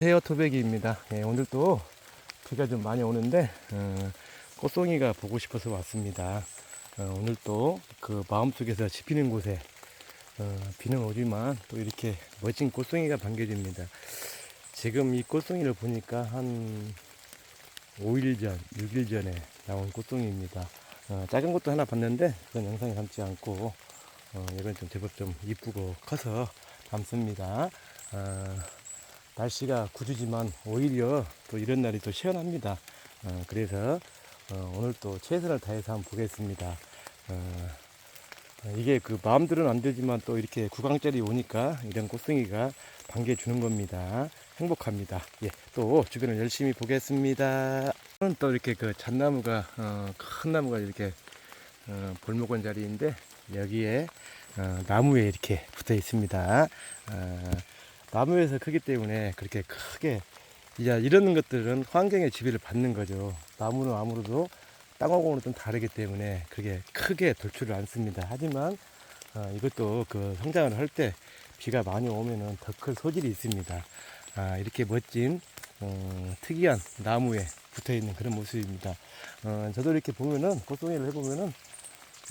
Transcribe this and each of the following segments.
헤어 토백이입니다. 예, 오늘 또 비가 좀 많이 오는데 어, 꽃송이가 보고 싶어서 왔습니다. 어, 오늘 또 그 마음속에서 지피는 곳에 어, 비는 오지만 또 이렇게 멋진 꽃송이가 반겨집니다. 지금 이 꽃송이를 보니까 한 5일 전, 6일 전에 나온 꽃송이입니다. 어, 작은 것도 하나 봤는데 그건 영상에 담지 않고 어, 이건 좀 제법 좀 이쁘고 커서 담습니다. 어, 날씨가 구주지만 오히려 또 이런 날이 또 시원합니다. 어, 그래서 어, 오늘 또 최선을 다해서 한번 보겠습니다. 어, 어, 이게 그 마음대로는 안 되지만 또 이렇게 구강짜리 오니까 이런 꽃송이가 반겨주는 겁니다. 행복합니다. 예, 또 주변을 열심히 보겠습니다. 오늘은 또 이렇게 그 잣나무가 어, 큰 나무가 이렇게 어, 볼목원 자리인데 여기에 어, 나무에 이렇게 붙어 있습니다. 어, 나무에서 크기 때문에 그렇게 크게 이제 이런 것들은 환경의 지배를 받는 거죠. 나무는 아무래도 땅하고는 좀 다르기 때문에 그게 크게 돌출을 않습니다. 하지만 어, 이것도 그 성장을 할 때 비가 많이 오면은 더 클 소질이 있습니다. 아, 이렇게 멋진 어, 특이한 나무에 붙어 있는 그런 모습입니다. 어, 저도 이렇게 보면은 꽃송이를 해보면은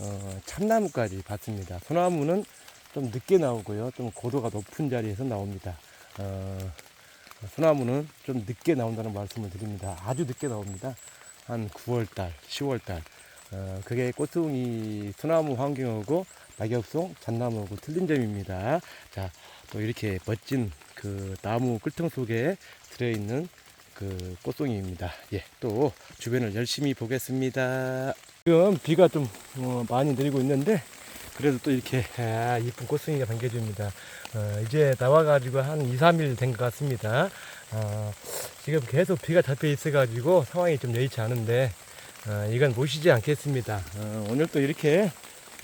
어, 참나무까지 봤습니다. 소나무는 좀 늦게 나오고요. 좀 고도가 높은 자리에서 나옵니다. 어, 소나무는 좀 늦게 나온다는 말씀을 드립니다. 아주 늦게 나옵니다. 한 9월달, 10월달. 어, 그게 꽃송이 소나무 환경하고 낙엽송, 잣나무하고 틀린 점입니다. 자, 또 이렇게 멋진 그 나무 끌통 속에 들어있는 그 꽃송이입니다. 예, 또 주변을 열심히 보겠습니다. 지금 비가 좀 어, 많이 내리고 있는데 그래도 또 이렇게 아, 이쁜 꽃송이가 반겨줍니다. 어, 이제 나와가지고 한 2, 3일 된 것 같습니다. 어, 지금 계속 비가 잡혀 있어가지고 상황이 좀 여의치 않은데 어, 이건 모시지 않겠습니다. 어, 오늘 또 이렇게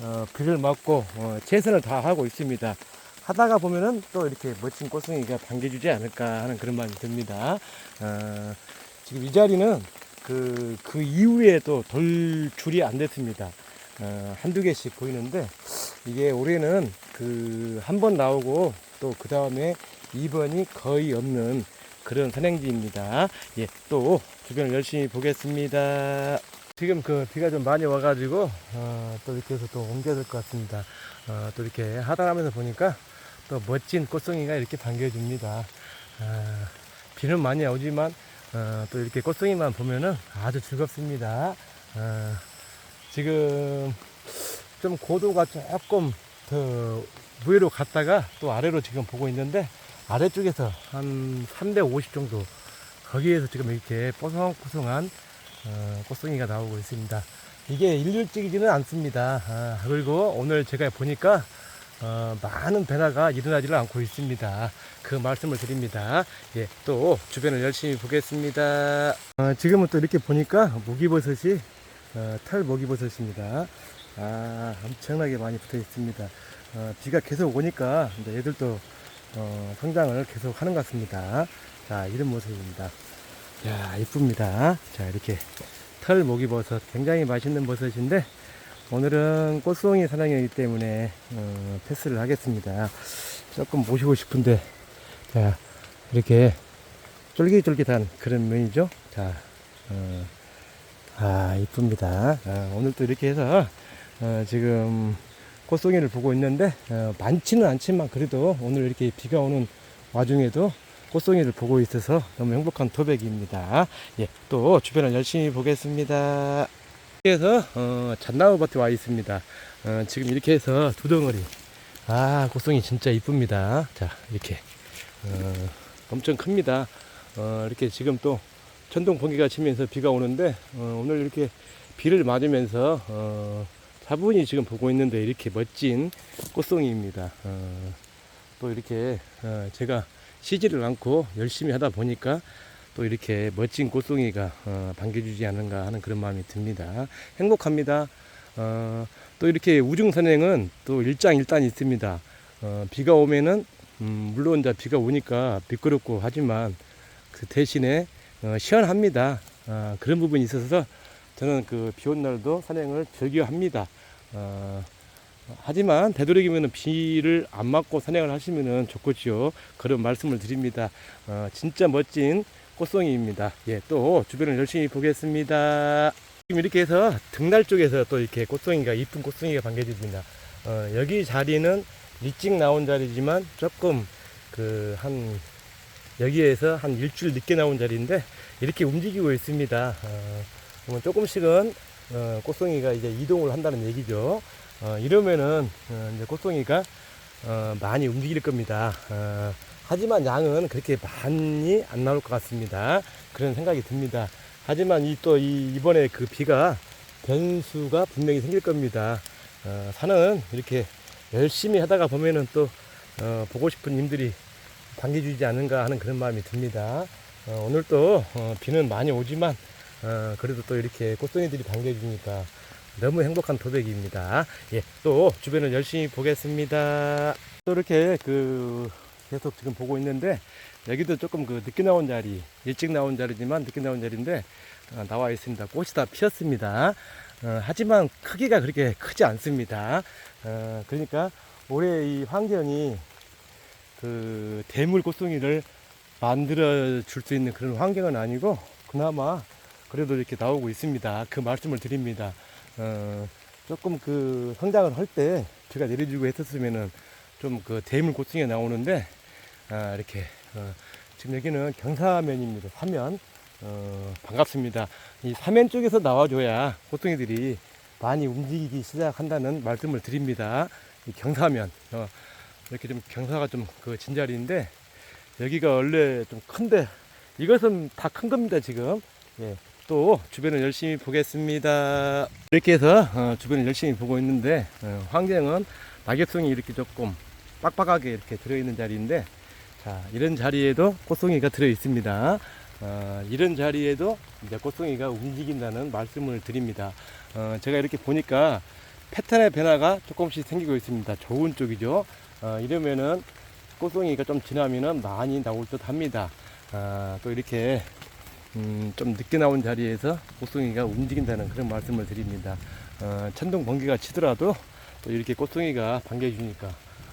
어, 비를 맞고 어, 최선을 다하고 있습니다. 하다가 보면은 또 이렇게 멋진 꽃송이가 반겨주지 않을까 하는 그런 마음이 듭니다. 어, 지금 이 자리는 그, 그 이후에 또 돌 줄이 안 됐습니다. 어, 한두 개씩 보이는데 이게 올해는 그 한 번 나오고 또 그 다음에 2번이 거의 없는 그런 선행지입니다. 예, 또 주변을 열심히 보겠습니다. 지금 그 비가 좀 많이 와가지고 어, 또 이렇게 해서 또 옮겨야 될 것 같습니다. 어, 또 이렇게 하단하면서 보니까 또 멋진 꽃송이가 이렇게 반겨줍니다. 아, 비는 많이 오지만 어, 또 이렇게 꽃송이만 보면은 아주 즐겁습니다. 어, 지금 좀 고도가 조금 더 위로 갔다가 또 아래로 지금 보고 있는데 아래쪽에서 한350 정도 거기에서 지금 이렇게 뽀송뽀송한 어, 꽃송이가 나오고 있습니다. 이게 일률적이지는 않습니다. 아, 그리고 오늘 제가 보니까 어, 많은 변화가 일어나지를 않고 있습니다. 그 말씀을 드립니다. 예, 또 주변을 열심히 보겠습니다. 어, 지금은 또 이렇게 보니까 모기버섯이 어, 털 모기버섯입니다. 아, 엄청나게 많이 붙어 있습니다. 어, 비가 계속 오니까 이제 얘들도 어, 성장을 계속 하는 것 같습니다. 자, 이런 모습입니다. 야, 이쁩니다. 자, 이렇게 털 모기버섯 굉장히 맛있는 버섯인데 오늘은 꽃송이 사랑이기 때문에 어, 패스를 하겠습니다. 조금 모시고 싶은데 자 이렇게 쫄깃쫄깃한 그런 면이죠. 자, 어, 아 이쁩니다. 아, 오늘 또 이렇게 해서 어, 지금 꽃송이를 보고 있는데 어, 많지는 않지만 그래도 오늘 이렇게 비가 오는 와중에도 꽃송이를 보고 있어서 너무 행복한 토백입니다. 예, 또 주변을 열심히 보겠습니다. 그래서 어, 잣나무 밭에 와 있습니다. 어, 지금 이렇게 해서 두 덩어리. 아, 꽃송이 진짜 이쁩니다. 자, 이렇게 어, 엄청 큽니다. 어, 이렇게 지금 또 천둥 번개가 치면서 비가 오는데 어, 오늘 이렇게 비를 맞으면서 어, 차분히 지금 보고 있는데 이렇게 멋진 꽃송이입니다. 어, 또 이렇게 어, 제가 쉬지를 않고 열심히 하다 보니까 또 이렇게 멋진 꽃송이가 어, 반겨주지 않은가 하는 그런 마음이 듭니다. 행복합니다. 어, 또 이렇게 우중선행은 또 일장일단이 있습니다. 어, 비가 오면은 음, 물론 이제 비가 오니까 미끄럽고 하지만 그 대신에 어, 시원합니다. 어, 그런 부분이 있어서 저는 그 비 온 날도 산행을 즐겨 합니다. 어, 하지만 되도록이면 비를 안 맞고 산행을 하시면 좋겠지요. 그런 말씀을 드립니다. 어, 진짜 멋진 꽃송이입니다. 예, 또 주변을 열심히 보겠습니다. 지금 이렇게 해서 등날 쪽에서 또 이렇게 꽃송이가 이쁜 꽃송이가 반겨집니다. 어, 여기 자리는 일찍 나온 자리지만 조금 그한 여기에서 한 일주일 늦게 나온 자리인데 이렇게 움직이고 있습니다. 어, 조금씩은 어, 꽃송이가 이제 이동을 한다는 얘기죠. 어, 이러면은 어, 이제 꽃송이가 어, 많이 움직일 겁니다. 어, 하지만 양은 그렇게 많이 안 나올 것 같습니다. 그런 생각이 듭니다. 하지만 이 또 이 이번에 그 비가 변수가 분명히 생길 겁니다. 어, 산은 이렇게 열심히 하다가 보면은 또 어, 보고 싶은 님들이 반겨주지 않은가 하는 그런 마음이 듭니다. 어, 오늘 또 어, 비는 많이 오지만 어, 그래도 또 이렇게 꽃송이들이 반겨주니까 너무 행복한 도백입니다. 예, 또 주변을 열심히 보겠습니다. 또 이렇게 그 계속 지금 보고 있는데 여기도 조금 그 늦게 나온 자리, 일찍 나온 자리지만 늦게 나온 자리인데 어, 나와 있습니다. 꽃이 다 피었습니다. 어, 하지만 크기가 그렇게 크지 않습니다. 어, 그러니까 올해 이 환경이 그 대물 꽃송이를 만들어 줄 수 있는 그런 환경은 아니고 그나마 그래도 이렇게 나오고 있습니다. 그 말씀을 드립니다. 어, 조금 그 성장을 할때 비가 내려주고 했었으면은 좀 그 대물 꽃송이가 나오는데 아, 이렇게 어, 지금 여기는 경사면입니다. 사면 어, 반갑습니다. 이 사면 쪽에서 나와줘야 꽃송이들이 많이 움직이기 시작한다는 말씀을 드립니다. 이 경사면 어, 이렇게 좀 경사가 좀 그 진자리인데 여기가 원래 좀 큰데 이것은 다 큰 겁니다 지금. 예, 또 주변을 열심히 보겠습니다. 이렇게 해서 어, 주변을 열심히 보고 있는데 어, 환경은 낙엽송이 이렇게 조금 빡빡하게 이렇게 들어있는 자리인데 자 이런 자리에도 꽃송이가 들어 있습니다. 어, 이런 자리에도 이제 꽃송이가 움직인다는 말씀을 드립니다. 어, 제가 이렇게 보니까 패턴의 변화가 조금씩 생기고 있습니다. 좋은 쪽이죠 어, 이러면은 꽃송이가 좀 지나면은 많이 나올 듯 합니다. 아, 또 이렇게 음, 좀 늦게 나온 자리에서 꽃송이가 움직인다는 그런 말씀을 드립니다. 어, 천둥 번개가 치더라도 또 이렇게 꽃송이가 반겨주니까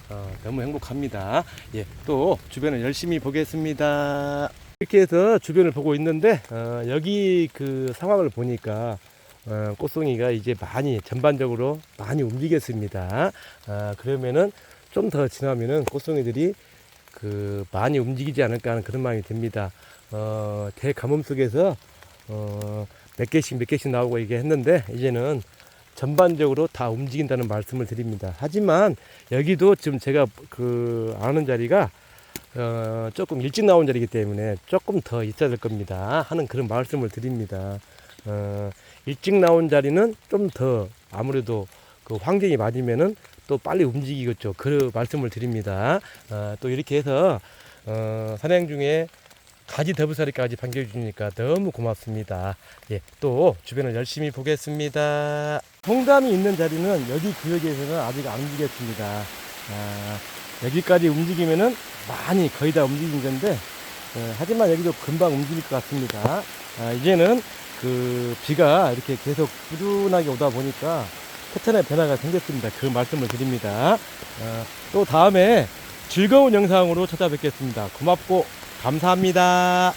어, 너무 행복합니다. 예, 또 주변을 열심히 보겠습니다. 이렇게 해서 주변을 보고 있는데 어, 여기 그 상황을 보니까 어, 꽃송이가 이제 많이 전반적으로 많이 움직였습니다. 아, 그러면은 좀 더 지나면은 꽃송이들이 그 많이 움직이지 않을까 하는 그런 마음이 듭니다. 어, 대가뭄 속에서 어, 몇 개씩 몇 개씩 나오고 이게 했는데 이제는 전반적으로 다 움직인다는 말씀을 드립니다. 하지만 여기도 지금 제가 그 아는 자리가 어, 조금 일찍 나온 자리이기 때문에 조금 더 있어야 될 겁니다. 하는 그런 말씀을 드립니다. 어, 일찍 나온 자리는 좀 더 아무래도 그 환경이 맞으면은 또 빨리 움직이겠죠. 그 말씀을 드립니다. 어, 또 이렇게 해서 어, 산행 중에 가지 더부사리까지 반겨주니까 너무 고맙습니다. 예, 또 주변을 열심히 보겠습니다. 홍담이 있는 자리는 여기 구역에서는 아직 안 움직였습니다. 아, 여기까지 움직이면은 많이 거의 다 움직인 건데 어, 하지만 여기도 금방 움직일 것 같습니다. 아, 이제는 그 비가 이렇게 계속 꾸준하게 오다 보니까 패턴의 변화가 생겼습니다. 그 말씀을 드립니다. 어, 또 다음에 즐거운 영상으로 찾아뵙겠습니다. 고맙고 감사합니다.